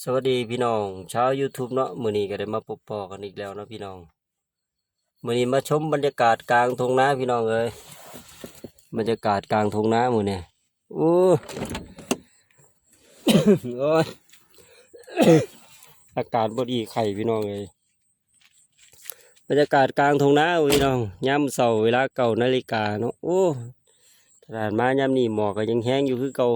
สวัสดีพี่น้องชาว YouTube เนาะมื้อนี้ก็ได้มาพบปอกันอีกแล้วเนาะพี่น้องมื้อนี้มาชมบรรยากาศกลางทงนาพี่น้องเอ้ยบรรยากาศกลางทงนามื้อนี้โอ้โอ้ยอากาศบ่ดีไข่พี่น้องเอ้ยบรรยากาศกลางทงนาพี่น้องยามเช้าเวลาเก้านาฬิกาเนาะโอ้ตลาดมายามนี้หมอกก็ยังแห้งอยู่คือเก่า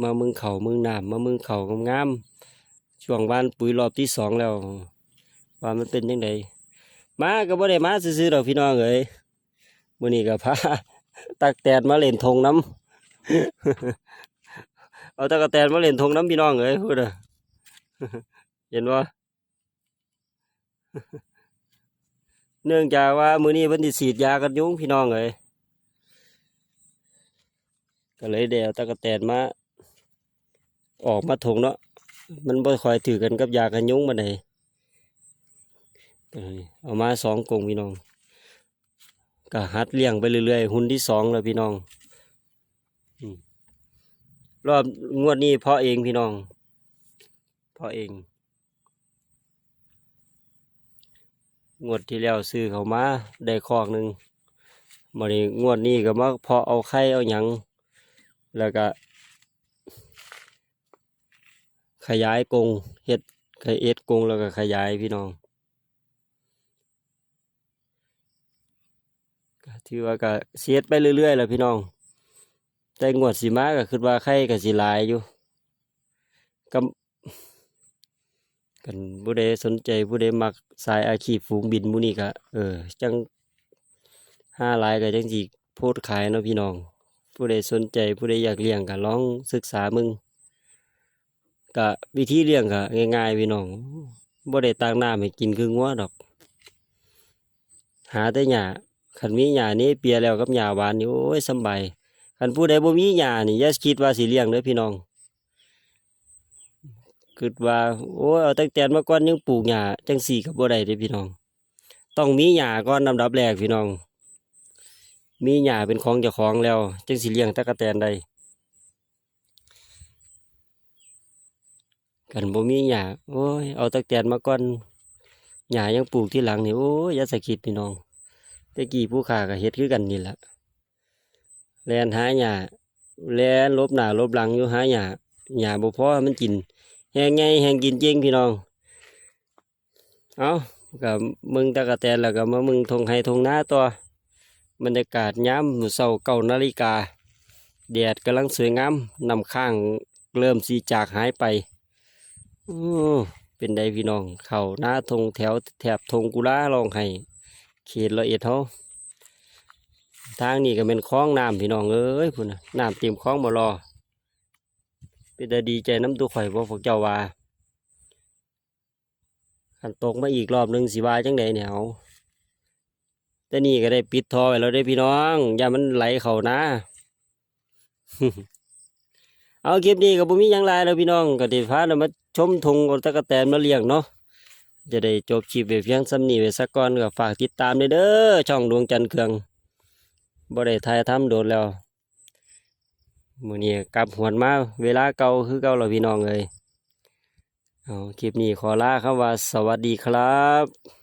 มามึงเขามึงน้ำมามึงเขางามๆช่วงบ้านปุ๋ยรอบที่สองแล้วว่ามันเป็นยังไงมาก็บ่ได้มาซื้อๆดอกพี่น้องเอ้ยมื้อนี้ก็พาตักแตนมาเล่นทงน้ำเอาตักแตนมาเล่นทงน้ำพี่น้องเอ้ยพูดอะเห็นว่าเนื่องจากว่ามื้อนี้เพิ่นสิฉีดยากันยุงพี่น้องเอ้ยก็เลยได้เอาตักแตนมา ออกมาถงเนาะมันบ่ค่อยถือกันกับยากันยุงมาไหนเอามาสองกรงพี่น้องก็หัดเลี้ยงไปเรื่อยๆ หุ่นที่สองแล้วพี่น้องอืมรอบงวดนี้เพาะเองพี่น้องเพาะเอง งวดที่แล้วซื้อเขามาได้คอกหนึ่งมานี้งวดนี้ก็มาเพาะเอาไข่เอาหยังแล้วก็ ขยายกงเฮ็ดขยเอ็ดกงแล้วก็ขยายพี่น้องก็ถือว่าก็เสียดไปเรื่อยๆแหละพี่น้อง แต่งวดสีมาก็คิดว่าไข่ก็สิหลายอยู่กกันผู้ใดสนใจผู้ใดมักสายอาชีพฝูงบินมูนี่ก็เออ จังห้าลายก็จังสิโพดขายเนาะพี่น้อง ผู้ใดสนใจผู้ใดอยากเลี้ยงก็ลองศึกษามึง ก็วิธีเลี้ยงก็ง่ายๆพี่น้องบ่ได้ตากน้ำให้กินคืองัวดอก หาแต่หญ้าคันมีหญ้านี้เปียแล้วกับหญ้าหวานนี่โอ้ยสบายคันผู้ใดบ่มีหญ้านี่อย่าคิดว่าสิเลี้ยงเด้อพี่น้องคิดว่าโอ้ยเอาตั้งแต่มาก่อนยังปลูกหญ้าจังสี่ก็บ่ได้เด้อพี่น้อง ต้องมีหญ้าก่อนลำดับแรกพี่น้อง มีหญ้าเป็นของเจ้าของแล้ว จังสิเลี้ยงตะกะแตนได้ กันบ่มีหญ้าโอ้ยเอาตะแกนมาก่อนหญ้ายังปลูกที่หลังนี่โอ้ยยาสะคิดพี่น้องต่กี้ผู้ขาก็เฮ็ดคือกันนี่แหละแลนหาหญ้าแลนลบหน้าลบหลังอยู่หาหญ้าหญ้าบ่พอมันกินแหงไงแหงกินจริงพี่น้องเอากับมึงตะกะแตนแล้วก็มามึงทงไห้ทงหน้าต่อบรรยากาศยามมื้อเช้าเก้านาฬิกาแดดกำลังสวยงามน้ำค้างเริ่มสีจากหายไป อือเป็นไดพี่น้อง เขาหน้าทงแถวแถบทงกุลาลองให้เขตละเอียดเขาทางนี้ก็เป็นคลองน้ำพี่น้องเอ้ยพุ่นน่ะน้ำเต็มคลองบ่รอเป็นได้ดีใจน้ำตัวข่อยบ่พวกเจ้าว่าขันตกมาอีกรอบหนึ่งสิว่าจังใดเนี่ยเอาแต่นี่ก็ได้ปิดทอไว้แล้วได้พี่น้อง อย่ามันไหลเข้านะ เอาคลิปนี้ก็บ่มีหยังหลายแล้วพี่น้องก็ได้พาเรามาชมทงกตะกะแตนมาเลี้ยงเนาะจะได้จบคลิปไว้เพียงสำนี้ไว้สักก่อนก็ฝากติดตามเด้อช่องดวงจันทร์เครืองบ่ได้ถ่ายทำโดนแล้วมื้อนี้กลับหวนมาเวลาเก่าคือเก่าแล้วพี่น้องเอ้ยเอาคลิปนี้ขอลาคำว่าสวัสดีครับ